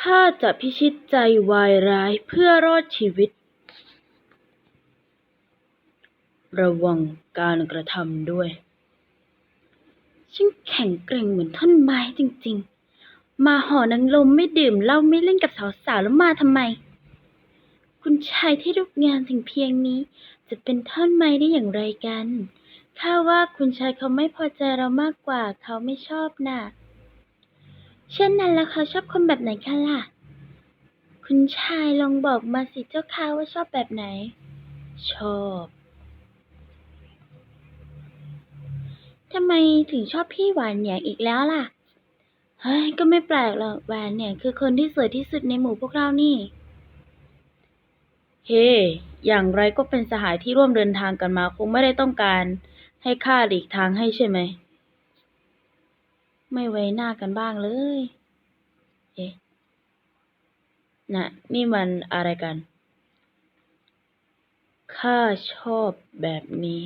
ข้าจะพิชิตใจวายร้ายเพื่อรอดชีวิต ระวังการกระทำด้วย ฉันแข็งแกร่งเหมือนท่อนไม้จริงๆ มาห่อนางลมไม่ดื่มเหล้าไม่เล่นกับสาวๆแล้วมาทำไม คุณชายที่รูปงานถึงเพียงนี้ จะเป็นท่อนไม้ได้อย่างไรกัน ข้าว่าคุณชายเขาไม่พอใจเรามากกว่าเขาไม่ชอบน่ะ เช่นนั้นแล้วเขาชอบคนแบบไหนกันล่ะ คุณชายลองบอกมาสิเจ้าค่ะว่าชอบแบบไหน ชอบทำไมถึงชอบพี่หวานเหนียงอีกแล้วล่ะ เฮ้ย ก็ไม่แปลกหรอกหวานเนี่ยคือคนที่สวยที่สุดในหมู่พวกเรานี่ เฮ้อย่างไรก็เป็นสหายที่ร่วมเดินทางกันมาคงไม่ได้ต้องการให้ข้าหลีกทางให้ใช่ไหม ไม่ไว้หน้ากันบ้างเลย เอ๊ะน่ะนี่มันอะไรกัน ข้าชอบแบบนี้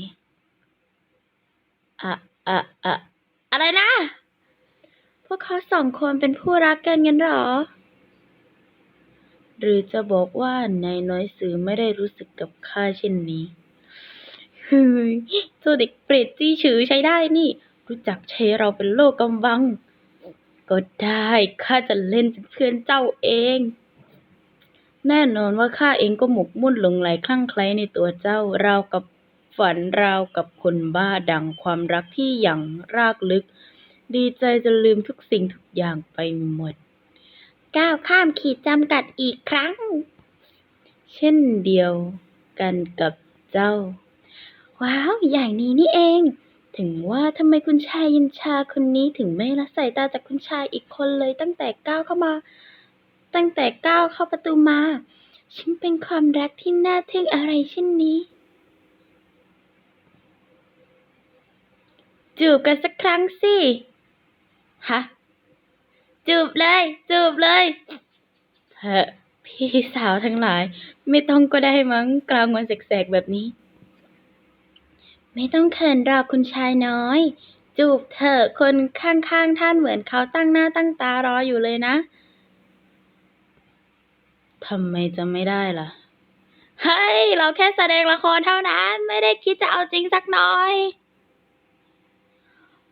อะอะอะอะไรนะ พวกเขาสองคนเป็นผู้รักกันงั้นหรอ หรือจะบอกว่านายน้อยสือไม่ได้รู้สึกกับข้าเช่นนี้เฮ้ยเจ้าเด็กเปรตจี้ฉือใช้ได้นี่ รู้จักใช้เราเป็นโลกกำบัง ก็ได้ข้าจะเล่นเป็นเพื่อนเจ้าเอง แน่นอนว่าข้าเองก็หมกมุ่นหลงไหลคลั่งไคล้ในตัวเจ้าราวกับฝันราวกับคนบ้าดังความรักที่อย่างรากลึก ดีใจจนลืมทุกสิ่งทุกอย่างไปหมด ก้าวข้ามขีดจำกัดอีกครั้ง เช่นเดียวกันกับเจ้า ว้าว อย่างนี้นี่เอง ถึงว่าทำไมคุณชายยินชาคนนี้ถึงไม่ละสายตาจากคุณชายอีกคนเลยตั้งแต่ก้าวเข้ามา ตั้งแต่ก้าวเข้าประตูมาฉันเป็นความรักที่น่าทึ่งอะไรเช่นนี้จูบกันสักครั้งสิฮะจูบเลย จูบเลยเฮ้พี่สาวทั้งหลาย ไม่ต้องก็ได้มั้งกลางวันแสกๆแบบนี้ ไม่ต้องเขินหรอกคุณชายน้อย จูบเถอะคนข้างๆท่านเหมือนเขาตั้งหน้าตั้งตารออยู่เลยนะทำไมจะไม่ได้ล่ะ เฮ้ย เราแค่แสดงละครเท่านั้น ไม่ได้คิดจะเอาจริงสักหน่อย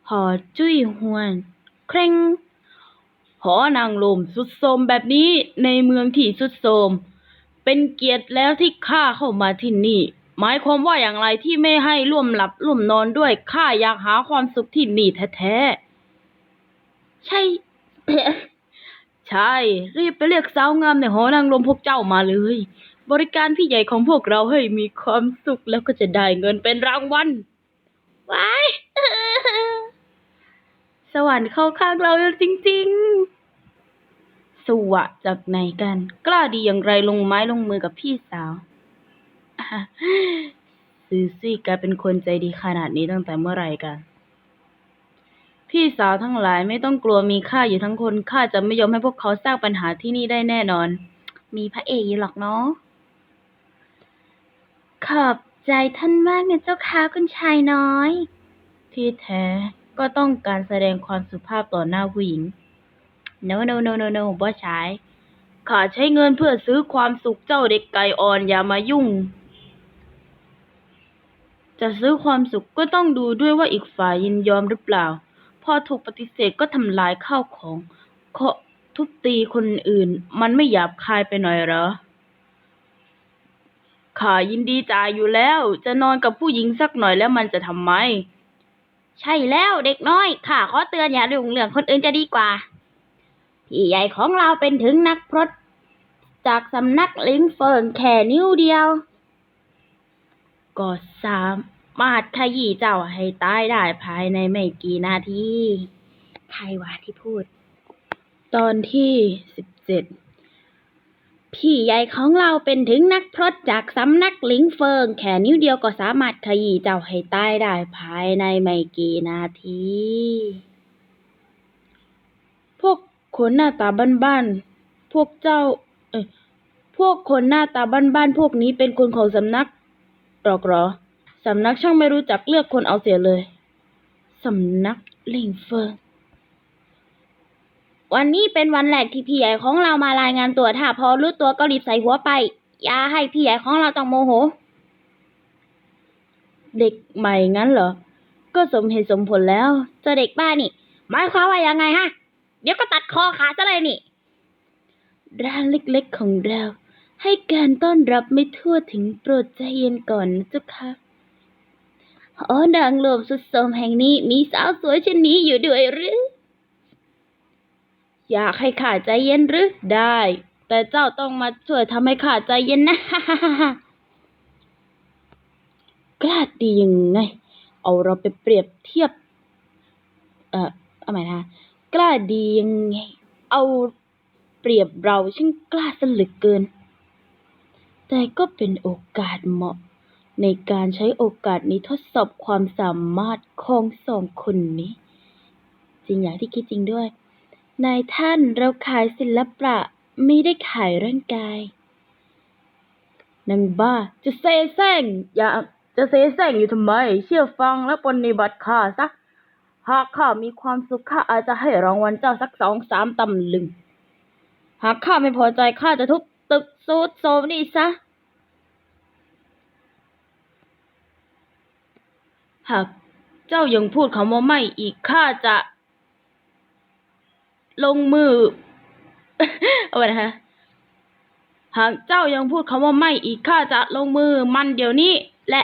หอจุ้ยหวน เคร่ง หอนางลมสุดโทรมแบบนี้ในเมืองที่สุดโทรมเป็นเกียรติแล้วที่ข้าเข้ามาที่นี่ หมายความว่าอย่างไรที่ไม่ให้ร่วมหลับร่วมนอนด้วยข้าอยากหาความสุขที่นี่แท้ๆ ใช่ ใช่ รีบไปเรียกสาวงามในหอนางลมพวกเจ้ามาเลย บริการพี่ใหญ่ของพวกเราให้มีความสุขแล้วก็จะได้เงินเป็นรางวัลว้ายสวรรค์เข้าข้างเราแล้วจริง ๆ สวะจากไหนกัน กล้าดีอย่างไรลงไม้ลงมือกับพี่สาว ซูซี่แกเป็นคนใจดีขนาดนี้ตั้งแต่เมื่อไหร่กัน พี่สาวทั้งหลายไม่ต้องกลัวมีข้าอยู่ทั้งคนข้าจะไม่ยอมให้พวกเขาสร้างปัญหาที่นี่ได้แน่นอน มีพระเอกอยู่หรอกเนาะ ขอบใจท่านมากนะเจ้าค่ะคุณชายน้อย ที่แท้ก็ต้องการแสดงความสุภาพต่อหน้าผู้หญิง no no no no no บ่ใช้ข้าใช้เงินเพื่อซื้อความสุขเจ้าเด็กไก่อ่อนอย่ามายุ่ง จะซื้อความสุขก็ต้องดูด้วยว่าอีกฝ่ายยินยอมหรือเปล่า พอถูกปฏิเสธก็ทำลายข้าวของเคาะทุบตีคนอื่น มันไม่หยาบคายไปหน่อยเหรอข้ายินดีจ่ายอยู่แล้ว จะนอนกับผู้หญิงสักหน่อยแล้วมันจะทำไม ใช่แล้วเด็กน้อยข้าขอเตือนอย่ายุ่งเรื่องคนอื่นจะดีกว่า พี่ใหญ่ของเราเป็นถึงนักพรตจากสำนักลิงเฟิงแค่นิ้วเดียว ก็สามารถขยี้เจ้าให้ตายได้ภายในไม่กี่นาที ใครวะที่พูด ตอนที่สิบเจ็ดพี่ใหญ่ของเราเป็นถึงนักพรตจากสำนักหลิงเฟิง แค่นิ้วเดียวก็สามารถขยี้เจ้าให้ตายได้ภายในไม่กี่นาที พวกคนหน้าตาบ้านๆ พวกเจ้า เอ้พวกคนหน้าตาบ้านๆ พวกนี้เป็นคนของสำนัก หรอกหรอ สำนักช่างไม่รู้จักเลือกคนเอาเสียเลย สำนักลิงเฟิงวันนี้เป็นวันแรกที่พี่ใหญ่ของเรามารายงานตัวถ้าพอรู้ตัวก็รีบใส่หัวไป อย่าให้พี่ใหญ่ของเราต้องโมโห เด็กใหม่งั้นเหรอ ก็สมเหตุสมผลแล้วจอเด็กบ้านี่หมายความว่ายังไงฮะ เดี๋ยวก็ตัดคอขาซะเลยนี่ ร้านเล็กๆของเรา ให้การต้อนรับไม่ทั่วถึงโปรดใจเย็นก่อนนะเจ้าค่ะหอนางโลมสุดโทรมแห่งนี้มีสาวสวยเช่นนี้อยู่ด้วยหรือ อยากให้ข้าใจเย็นหรือได้ แต่เจ้าต้องมาช่วยทำให้ข้าใจเย็นนะกล้าดียังไง เอาเราไปเปรียบเทียบ เอ่อเอาใหม่นะกล้าดียังไง เอาเปรียบเราช่างกล้าสลือเกิน แต่ก็เป็นโอกาสเหมาะ ในการใช้โอกาสนี้ทดสอบความสามารถของสองคนนี้ จริงอย่างที่คิดจริงด้วย นายท่านเราขายศิลปะไม่ได้ขายร่างกายนางบ้าจะเซแซงอย่าจะเซแซงอยู่ทำไม เชื่อฟังและปฏิบัติข้าซะหากข้ามีความสุขข้าอาจจะให้รางวัลเจ้าสักสองสามตำลึง หากข้าไม่พอใจข้าจะทุบ ตึกซูดโซมนี่ซะ หากเจ้ายังพูดคำว่าไม่อีกข้าจะ ลงมือ เอาไว้นะคะหากเจ้ายังพูดคำว่าไม่อีกข้าจะลงมือมันเดี๋ยวนี้ และ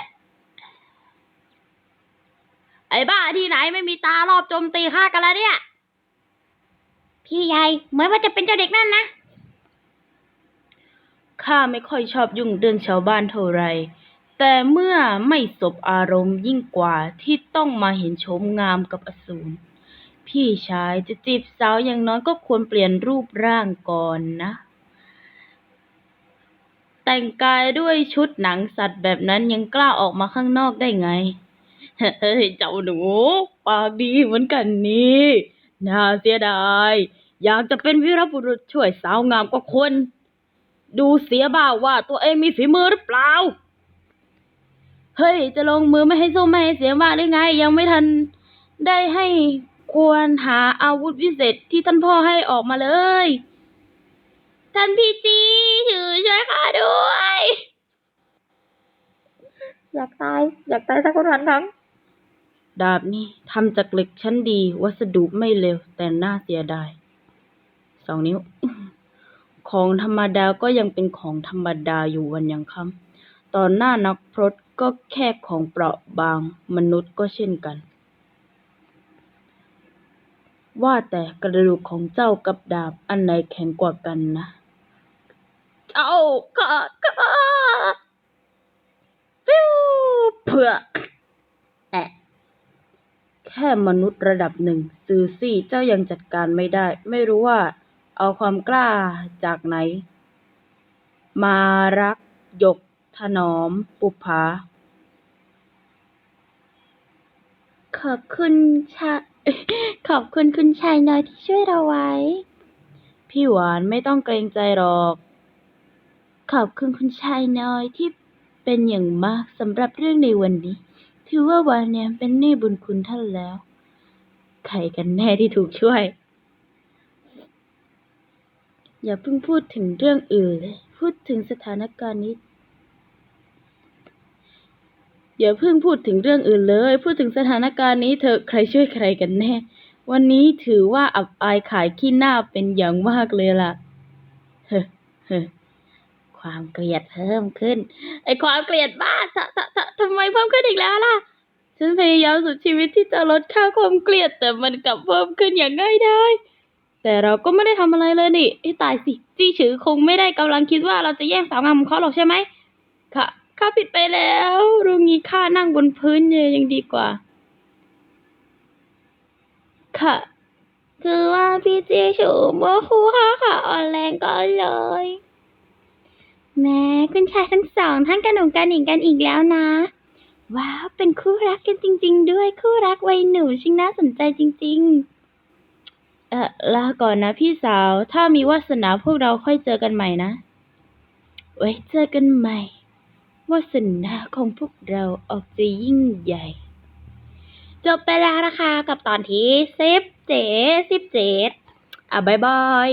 ไอ้บ้าที่ไหนไม่มีตารอบโจมตีข้ากันแล้วเนี่ย พี่ใหญ่เหมือนว่าจะเป็นเจ้าเด็กนั่นนะ ข้าไม่ค่อยชอบยุ่งเรื่องชาวบ้านเท่าไร แต่เมื่อไม่สบอารมณ์ยิ่งกว่าที่ต้องมาเห็นโฉมงามกับอสูร พี่ชายจะจีบสาวอย่างน้อยก็ควรเปลี่ยนรูปร่างก่อนนะ แต่งกายด้วยชุดหนังสัตว์แบบนั้นยังกล้าออกมาข้างนอกได้ไง เฮ้ยเจ้าหนู ปากดีเหมือนกันนี่น่าเสียดาย อยากจะเป็นวีรบุรุษช่วยสาวงามกว่าคน ดูเสียบ้างว่าตัวเองมีฝีมือหรือเปล่า เฮ้ย จะลงมือไม่ให้สู้ไม่ให้เสียมากได้ไง ยังไม่ทันได้ให้ควรหาอาวุธวิเศษที่ท่านพ่อให้ออกมาเลย ท่านพี่จีถือช่วยข้าด้วย อยากตาย อยากตายสักคนวันทั้งดาบนี่ทำจากเหล็กชั้นดี วัสดุไม่เลวแต่น่าเสียดาย สองนิ้ว ของธรรมดาก็ยังเป็นของธรรมดาอยู่วันยังค่ำตอนหน้านักพรตก็แค่ของเปราะบาง มนุษย์ก็เช่นกัน ว่าแต่กระดูกของเจ้ากับดาบอันไหนแข็งกว่ากันนะ เจ้าข้าข้าปิ้วเพื่อแอะแค่มนุษย์ระดับหนึ่ง ซือซี่เจ้ายังจัดการไม่ได้ ไม่รู้ว่า เอาความกล้าจากไหน มารักหยกถนอมปุภาขอบคุณชาขอบคุณคุณชายน้อยที่ช่วยเราไว้ พี่หวานไม่ต้องเกรงใจหรอก ขอบคุณคุณชายน้อยที่เป็นอย่างมากสำหรับเรื่องในวันนี้ ถือว่าวานเนี่ยเป็นหนี้บุญคุณท่านแล้ว ใครกันแน่ที่ถูกช่วย อย่าเพิ่งพูดถึงเรื่องอื่นเลยพูดถึงสถานการณ์นี้ อย่าเพิ่งพูดถึงเรื่องอื่นเลย พูดถึงสถานการณ์นี้เถอใครช่วยใครกันแน่ วันนี้ถือว่าอับอายขายขี้หน้าเป็นอย่างมากเลยล่ะ เฮ้เฮ้ความเกลียดเพิ่มขึ้น ไอความเกลียดบ้าททททำไมเพิ่มขึ้นอีกแล้วล่ะ ฉันพยายามสุดชีวิตที่จะลดค่าความเกลียดแต่มันกลับเพิ่มขึ้นอย่างง่ายดาย แต่เราก็ไม่ได้ทำอะไรเลยนี่ให้ตายสิจี้ฉือคงไม่ได้กำลังคิดว่าเราจะแย่งสาวงามของเขาหรอกใช่ไหมค่ะข้าผิดไปแล้วรู้งี้ข้านั่งบนพื้นเยยังดีกว่า ค่ะ คือว่าพี่เจชูเมื่อครูข้าค่ะอ่อนแรงก็เลยแม้คุณชายทั้งสองท่านกระหนุ่งกระหนิงกันอีกแล้วนะ ว้าว เป็นคู่รักกันจริง ๆ ด้วยคู่รักวัยหนุ่มชิงน่าสนใจจริง ๆ ลาก่อนนะพี่สาว ถ้ามีวาสนาพวกเราค่อยเจอกันใหม่นะ ไว้เจอกันใหม่วาสนาของพวกเราออกจะยิ่งใหญ่ จบไปแล้วนะคะกับตอนที่สิบเจ็ดสิบเจ็ดอะบายบาย